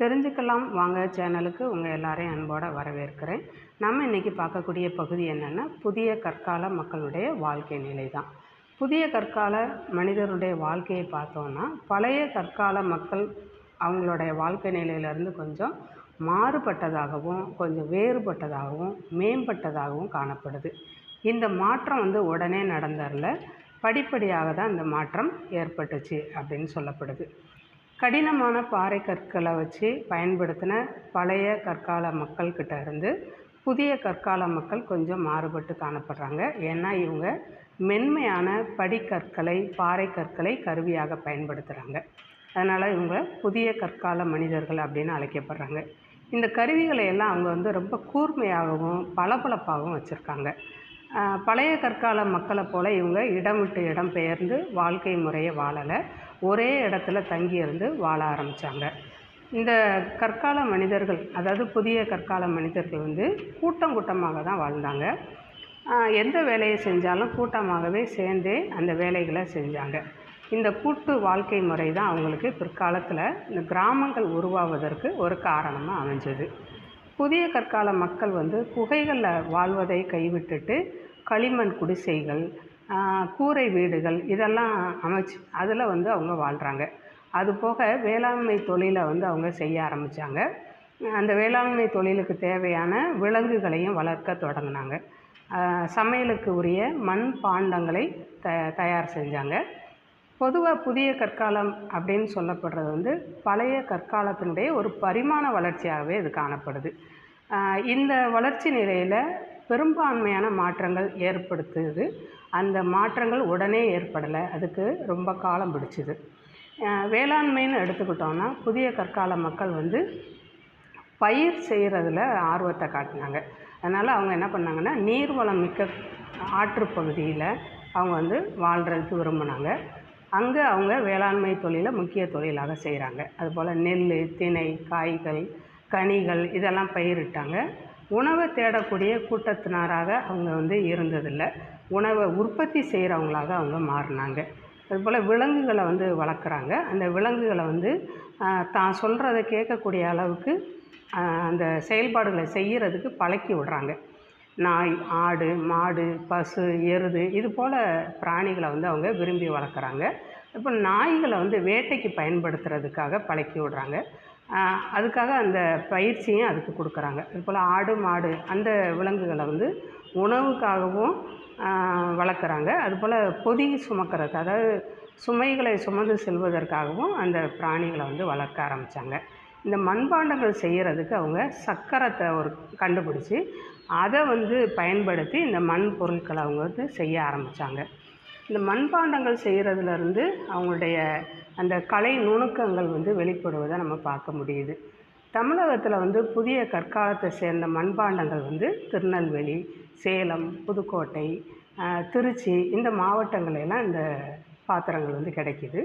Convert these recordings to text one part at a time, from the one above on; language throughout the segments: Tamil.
தெரிஞ்சுக்கலாம். வாங்க சேனலுக்கு உங்கள் எல்லாரையும் அன்போடு வரவேற்கிறேன். நம்ம இன்றைக்கி பார்க்கக்கூடிய பகுதி என்னென்னா புதிய கற்கால மக்களுடைய வாழ்க்கை நிலை தான் புதிய கற்கால மனிதருடைய வாழ்க்கையை பார்த்தோன்னா பழைய கற்கால மக்கள் அவங்களுடைய வாழ்க்கை நிலையிலேருந்து கொஞ்சம் மாறுபட்டதாகவும் கொஞ்சம் வேறுபட்டதாகவும் மேம்பட்டதாகவும் காணப்படுது. இந்த மாற்றம் வந்து உடனே நடந்தரில் படிப்படியாக தான் இந்த மாற்றம் ஏற்பட்டுச்சு அப்படின்னு சொல்லப்படுது. கடினமான பாறை கற்களை வச்சு பயன்படுத்தின பழைய கற்கால மக்கள்கிட்ட இருந்து புதிய கற்கால மக்கள் கொஞ்சம் மாறுபட்டு காணப்படுறாங்க. ஏன்னா இவங்க மென்மையான படிக்கற்களை பாறை கற்களை கருவியாக பயன்படுத்துகிறாங்க அதனால் இவங்க புதிய கற்கால மனிதர்கள் அப்படின்னு அழைக்கப்படுறாங்க. இந்த கருவிகளை எல்லாம் அவங்க வந்து ரொம்ப கூர்மையாகவும் பளபளப்பாகவும் வச்சுருக்காங்க. பழைய கற்கால மக்களை போல் இவங்க இடம் விட்டு இடம் பெயர்ந்து வாழ்க்கை முறையை வாழலை. ஒரே இடத்துல தங்கியிருந்து வாழ ஆரம்பித்தாங்க இந்த கற்கால மனிதர்கள் அதாவது புதிய கற்கால மனிதர்கள் வந்து கூட்டம் கூட்டமாக தான் வாழ்ந்தாங்க. எந்த வேலையை செஞ்சாலும் கூட்டமாகவே சேர்ந்தே அந்த வேலைகளை செஞ்சாங்க. இந்த கூட்டு வாழ்க்கை முறை தான் அவங்களுக்கு பிற்காலத்தில் இந்த கிராமங்கள் உருவாவதற்கு ஒரு காரணமாக அமைஞ்சது. புதிய கற்கால மக்கள் வந்து குகைகளில் வாழ்வதை கைவிட்டுட்டு களிமண் குடிசைகள் கூரை வீடுகள் இதெல்லாம் அமைச்சு அதில் வந்து அவங்க வாழ்கிறாங்க அது போக வேளாண்மை தொழிலை வந்து அவங்க செய்ய ஆரம்பித்தாங்க அந்த வேளாண்மை தொழிலுக்கு தேவையான விலங்குகளையும் வளர்க்க தொடங்கினாங்க. சமையலுக்கு உரிய மண் பாண்டங்களை த தயார் செஞ்சாங்க. பொதுவாக புதிய கற்காலம் அப்படின்னு சொல்லப்படுறது வந்து பழைய கற்காலத்தினுடைய ஒரு பரிமாண வளர்ச்சியாகவே இது காணப்படுது. இந்த வளர்ச்சி நிலையில் பெரும்பான்மையான மாற்றங்கள் ஏற்படுத்துது. அந்த மாற்றங்கள் உடனே ஏற்படலை. அதுக்கு ரொம்ப காலம் பிடிச்சிது. வேளாண்மைன்னு எடுத்துக்கிட்டோன்னா புதிய கற்கால மக்கள் வந்து பயிர் செய்கிறதுல ஆர்வத்தை காட்டினாங்க. அதனால் அவங்க என்ன பண்ணாங்கன்னா நீர்வளம் மிக்க ஆற்றுப்பகுதியில் அவங்க வந்து வாழ்கிறதுக்கு விரும்பினாங்க. அங்கே அவங்க வேளாண்மை தொழிலை முக்கிய தொழிலாக செய்கிறாங்க அதுபோல் நெல் திணை காய்கள் கனிகள் இதெல்லாம் பயிரிட்டாங்க. உணவை தேடக்கூடிய கூட்டத்தினராக அவங்க வந்து இருந்ததில்லை. உணவை உற்பத்தி செய்கிறவங்களாக அவங்க மாறினாங்க. அதுபோல் விலங்குகளை வந்து வளர்க்குறாங்க. அந்த விலங்குகளை வந்து தான் சொல்கிறத கேட்கக்கூடிய அளவுக்கு அந்த செயல்பாடுகளை செய்கிறதுக்கு பழக்கி விடுறாங்க. நாய் ஆடு மாடு பசு எருது இது போல் பிராணிகளை வந்து அவங்க விரும்பி வளர்க்குறாங்க. இப்போ நாய்களை வந்து வேட்டைக்கு பயன்படுத்துறதுக்காக பழக்கி விடுறாங்க. அதுக்காக அந்த பயிற்சியும் அதுக்கு கொடுக்குறாங்க. அதுபோல் ஆடு மாடு அந்த விலங்குகளை வந்து உணவுக்காகவும் வளர்க்குறாங்க. அதுபோல் பொதி சுமக்கிறது அதாவது சுமைகளை சுமந்து செல்வதற்காகவும் அந்த பிராணிகளை வந்து வளர்க்க ஆரம்பித்தாங்க இந்த மண்பாண்டங்கள் செய்கிறதுக்கு அவங்க சக்கரத்தை ஒரு கண்டுபிடிச்சி அதை வந்து பயன்படுத்தி இந்த மண் பொருட்களை அவங்க வந்து செய்ய ஆரம்பித்தாங்க இந்த மண்பாண்டங்கள் செய்கிறதுலேருந்து அவங்களுடைய அந்த கலை நுணுக்கங்கள் வந்து வெளிப்படுவதை நம்ம பார்க்க முடியுது. தமிழகத்தில் வந்து புதிய கற்காலத்தை சேர்ந்த மண்பாண்டங்கள் வந்து திருநெல்வேலி சேலம் புதுக்கோட்டை திருச்சி இந்த மாவட்டங்களெல்லாம் இந்த பாத்திரங்கள் வந்து கிடைக்கிது.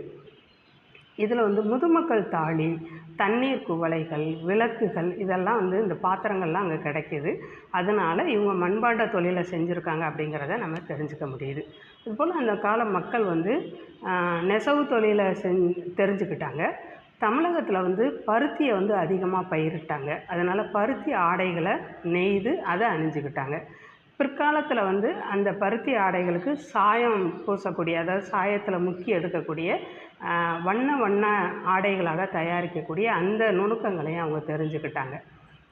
இதில் வந்து முதுமக்கள் தாழி தண்ணீர் குவளைகள் விளக்குகள் இதெல்லாம் வந்து இந்த பாத்திரங்கள்லாம் அங்கே கிடைக்கிது. அதனால் இவங்க மண்பாண்ட தொழிலை செஞ்சுருக்காங்க அப்படிங்கிறத நம்ம தெரிஞ்சுக்க முடியுது. இதுபோல் அந்த கால மக்கள் வந்து நெசவு தொழிலை செஞ் தெரிஞ்சுக்கிட்டாங்க. தமிழகத்தில் வந்து பருத்தியை வந்து அதிகமாக பயிரிட்டாங்க. அதனால் பருத்தி ஆடைகளை நெய்து அதை அணிஞ்சுக்கிட்டாங்க. பிற்காலத்தில் வந்து அந்த பருத்தி ஆடைகளுக்கு சாயம் பூசக்கூடிய அதாவது சாயத்தில் முக்கி எடுக்கக்கூடிய வண்ண வண்ண ஆடைகளாக தயாரிக்கக்கூடிய அந்த நுணுக்கங்களையும் அவங்க தெரிஞ்சுக்கிட்டாங்க.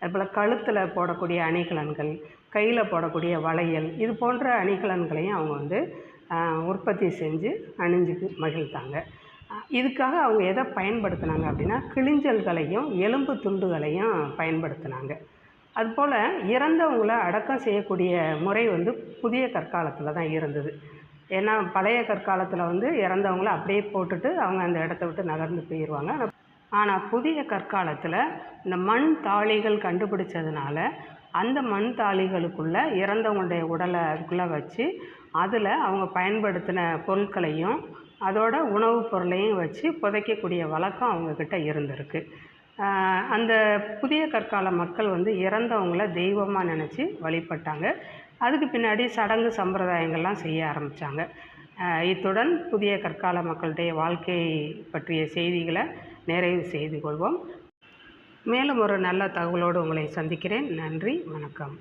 அதுபோல் கழுத்தில் போடக்கூடிய அணிகலன்கள் கையில் போடக்கூடிய வளையல் இது போன்ற அணிகலன்களையும் அவங்க வந்து உற்பத்தி செஞ்சு அணிஞ்சுக்கு மகிழ்ந்தாங்க. இதுக்காக அவங்க எதை பயன்படுத்தினாங்க அப்படின்னா கிழிஞ்சல்களையும் எலும்பு துண்டுகளையும் பயன்படுத்தினாங்க. அதுபோல் இறந்தவங்கள அடக்கம் செய்யக்கூடிய முறை வந்து புதிய கற்காலத்தில் தான் இருந்தது. ஏன்னா பழைய கற்காலத்தில் வந்து இறந்தவங்கள அப்படியே போட்டுட்டு அவங்க அந்த இடத்த விட்டு நகர்ந்து போயிடுவாங்க ஆனால் புதிய கற்காலத்தில் இந்த மண் தாளிகள் கண்டுபிடிச்சதுனால அந்த மண் தாளிகளுக்குள்ளே இறந்தவங்களுடைய உடலை அதுக்குள்ளே வச்சு அதில் அவங்க பயன்படுத்தின பொருட்களையும் அதோட உணவுப் பொருளையும் வச்சு புதைக்கக்கூடிய வழக்கம் அவங்கக்கிட்ட இருந்திருக்கு. அந்த புதிய கற்கால மக்கள் வந்து இறந்தவங்கள தெய்வமாக நினச்சி வழிபட்டாங்க. அதுக்கு பின்னாடி சடங்கு சம்பிரதாயங்கள்லாம் செய்ய ஆரம்பித்தாங்க இத்துடன் புதிய கற்கால மக்களுடைய வாழ்க்கை பற்றிய செய்திகளை நிறைவு செய்து கொள்வோம். மேலும் ஒரு நல்ல தகவலோடு உங்களை சந்திக்கிறேன். நன்றி வணக்கம்.